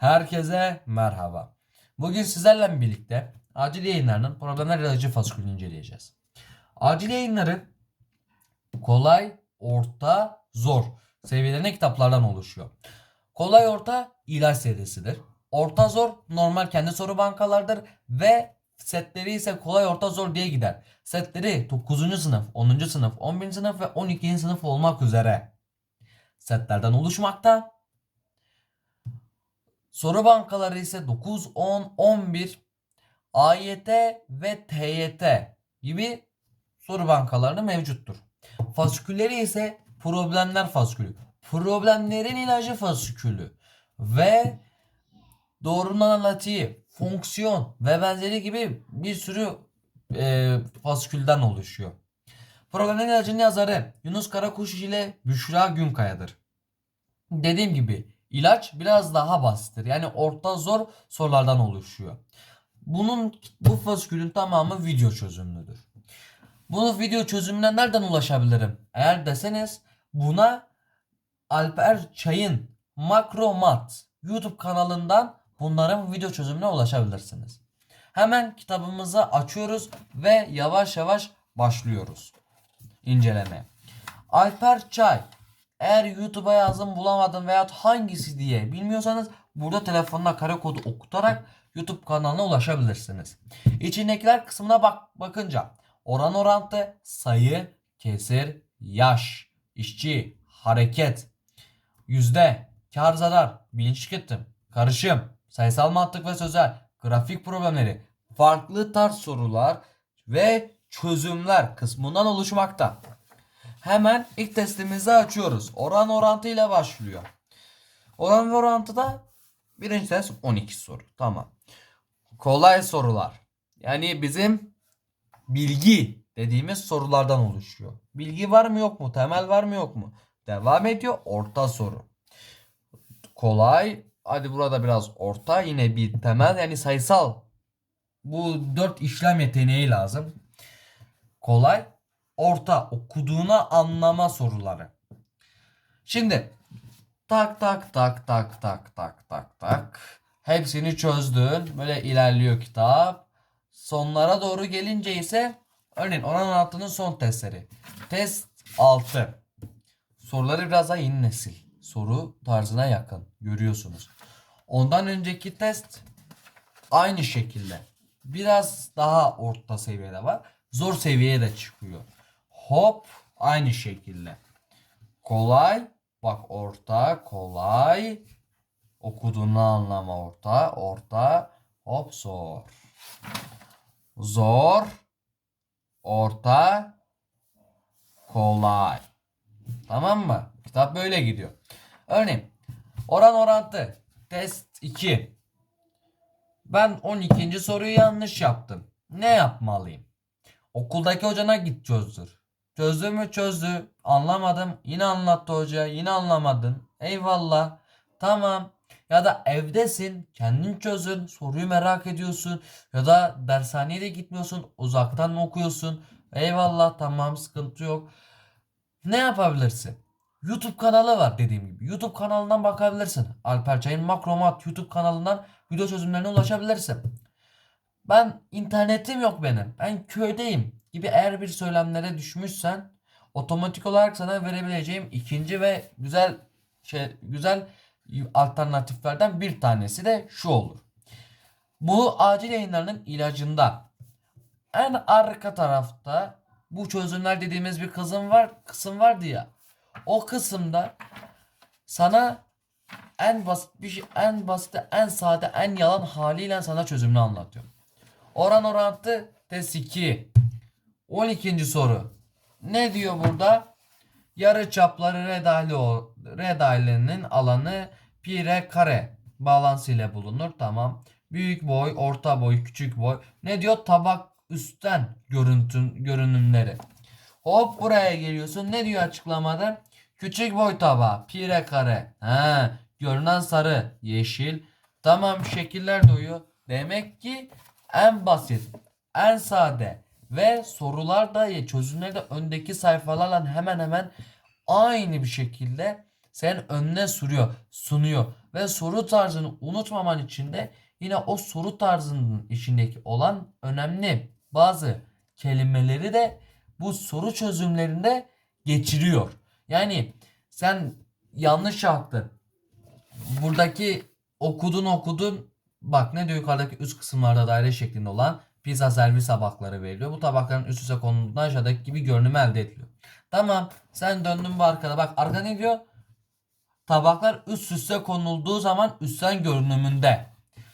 Herkese merhaba. Bugün sizlerle birlikte acil yayınlarının problemler ilacı fasikülünü inceleyeceğiz. Acil yayınları kolay, orta, zor seviyelerine kitaplardan oluşuyor. Kolay orta ilaç serisidir. Orta zor normal kendi soru bankalardır ve setleri ise kolay orta zor diye gider. Setleri 9. sınıf, 10. sınıf, 11. sınıf ve 12. sınıf olmak üzere setlerden oluşmakta. Soru bankaları ise 9, 10, 11, AYT ve TYT gibi soru bankaları mevcuttur. Fasikülleri ise problemler fasikülü. Problemlerin ilacı fasikülü ve doğrunun analitiği, fonksiyon ve benzeri gibi bir sürü e, fasikülden oluşuyor. Problemlerin ilacının yazarı Yunus Karakuş ile Büşra Günkaya'dır. Dediğim gibi ilaç biraz daha basittir. Yani orta zor sorulardan oluşuyor. Bunun bu fasikülün tamamı video çözümlüdür. Bunu video çözümüne nereden ulaşabilirim? Eğer deseniz buna Alper Çay'ın Makromat YouTube kanalından bunların video çözümüne ulaşabilirsiniz. Hemen kitabımızı açıyoruz ve yavaş yavaş başlıyoruz incelemeye. Alper Çay eğer YouTube'a yazdım bulamadım veyahut hangisi diye bilmiyorsanız burada telefonla kare kodu okutarak YouTube kanalına ulaşabilirsiniz. İçindekiler kısmına bak bakınca oran orantı, sayı, kesir, yaş, işçi, hareket, yüzde, kar zarar, bilinç tüketim, karışım, sayısal mantık ve sözel, grafik problemleri, farklı tarz sorular ve çözümler kısmından oluşmakta. Hemen ilk testimizi açıyoruz. Oran orantı ile başlıyor. Oran ve orantıda birinci test 12 soru. Tamam. Kolay sorular. Yani bizim bilgi dediğimiz sorulardan oluşuyor. Bilgi var mı yok mu? Temel var mı yok mu? Devam ediyor. Orta soru. Kolay. Hadi burada biraz orta. Yine bir temel yani sayısal. Bu dört işlem yeteneği lazım. Kolay. Orta okuduğuna anlama soruları. Şimdi tak tak tak tak tak tak tak tak. Hepsini çözdün. Böyle ilerliyor kitap. Sonlara doğru gelince ise örneğin oran orantının son testleri. Test 6. Soruları biraz daha yeni nesil. Soru tarzına yakın. Görüyorsunuz. Ondan önceki test aynı şekilde. Biraz daha orta seviyede var. Zor seviyeye de çıkıyor. Hop aynı şekilde. Kolay. Bak orta kolay. Okuduğunu anlama orta. Orta. Hop zor. Zor. Orta. Kolay. Tamam mı? Kitap böyle gidiyor. Örneğin oran orantı test 2. Ben 12. soruyu yanlış yaptım. Ne yapmalıyım? Okuldaki hocana git çözdür. Çözdü mü çözdü. Anlamadım. Yine anlattı hoca. Yine anlamadın. Eyvallah. Tamam. Ya da evdesin. Kendin çözün. Soruyu merak ediyorsun. Ya da dershaneye de gitmiyorsun. Uzaktan mı okuyorsun? Eyvallah tamam sıkıntı yok. Ne yapabilirsin? YouTube kanalı var dediğim gibi. YouTube kanalından bakabilirsin. Alper Çay'ın Makromat YouTube kanalından video çözümlerine ulaşabilirsin. Ben internetim yok benim. Ben köydeyim gibi eğer bir söylemlere düşmüşsen otomatik olarak sana verebileceğim ikinci ve güzel şey güzel alternatiflerden bir tanesi de şu olur. Bu acil yayınlarının ilacında en arka tarafta bu çözümler dediğimiz bir kısım var, kısım vardı ya. O kısımda sana en basit bir şey, en basit, en sade, en yalan haliyle sana çözümünü anlatıyorum. Oran orantı test 2. 12. soru. Ne diyor burada? Yarı çapları R dahili o R dahilinin alanı pi r kare bağlantısı ile bulunur. Tamam. Büyük boy, orta boy, küçük boy. Ne diyor? Tabak üstten görüntün görünümleri. Hop buraya geliyorsun. Ne diyor açıklamada? Küçük boy tabağı, pi r kare. Ha, görünen sarı, yeşil. Tamam şekiller doyuyor. Demek ki en basit, en sade ve sorular da çözümleri de öndeki sayfalarla hemen hemen aynı bir şekilde senin önüne sürüyor, sunuyor. Ve soru tarzını unutmaman için de yine o soru tarzının içindeki olan önemli bazı kelimeleri de bu soru çözümlerinde geçiriyor. Yani sen yanlış yaptın. Buradaki okudun okudun bak ne diyor yukarıdaki üst kısımlarda daire şeklinde olan pizza servis tabakları veriliyor. Bu tabakların üst üste konulduğunda aşağıdaki gibi görünümü elde ediliyor. Tamam sen döndün bu arkada bak arka ne diyor? Tabaklar üst üste konulduğu zaman üstten görünümünde.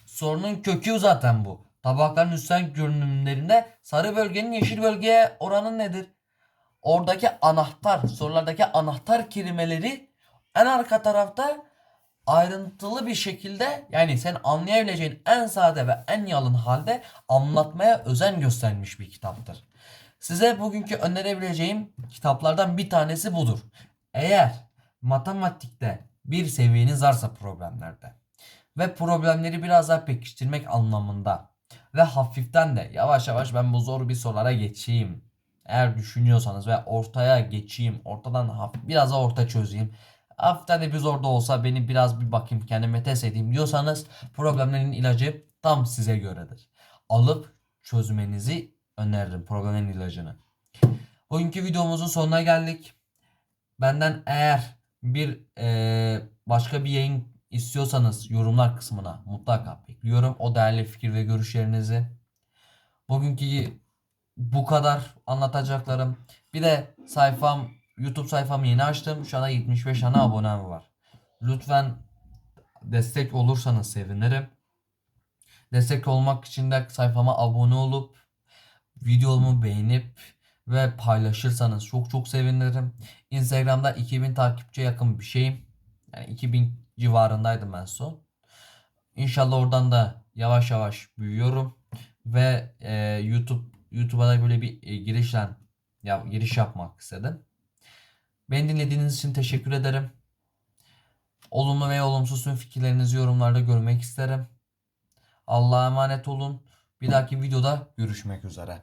Sorunun kökü zaten bu. Tabakların üstten görünümlerinde sarı bölgenin yeşil bölgeye oranı nedir? Oradaki anahtar, sorulardaki anahtar kelimeleri en arka tarafta ayrıntılı bir şekilde yani sen anlayabileceğin en sade ve en yalın halde anlatmaya özen göstermiş bir kitaptır. Size bugünkü önerebileceğim kitaplardan bir tanesi budur. Eğer matematikte bir seviyeniz varsa problemlerde ve problemleri biraz daha pekiştirmek anlamında ve hafiften de yavaş yavaş ben bu zor bir sorulara geçeyim. Eğer düşünüyorsanız ve ortaya geçeyim, ortadan biraz da orta çözeyim. Hafiften de bir zor da olsa beni biraz bir bakayım kendime test edeyim diyorsanız problemlerin ilacı tam size göredir. Alıp çözmenizi öneririm problemlerin ilacını. Bugünkü videomuzun sonuna geldik. Benden eğer bir eee, başka bir yayın istiyorsanız yorumlar kısmına mutlaka bekliyorum. O değerli fikir ve görüşlerinizi. Bugünkü bu kadar anlatacaklarım. Bir de sayfam YouTube sayfamı yeni açtım. Şu anda 75 tane abonem var. Lütfen destek olursanız sevinirim. Destek olmak için de sayfama abone olup videomu beğenip ve paylaşırsanız çok çok sevinirim. Instagram'da 2000 takipçiye yakın bir şeyim. Yani 2000 civarındaydım ben son. İnşallah oradan da yavaş yavaş büyüyorum ve e, YouTube YouTube'a da böyle bir e, girişle ya giriş yapmak istedim. Beni dinlediğiniz için teşekkür ederim. Olumlu ve olumsuz tüm fikirlerinizi yorumlarda görmek isterim. Allah'a emanet olun. Bir dahaki videoda görüşmek üzere.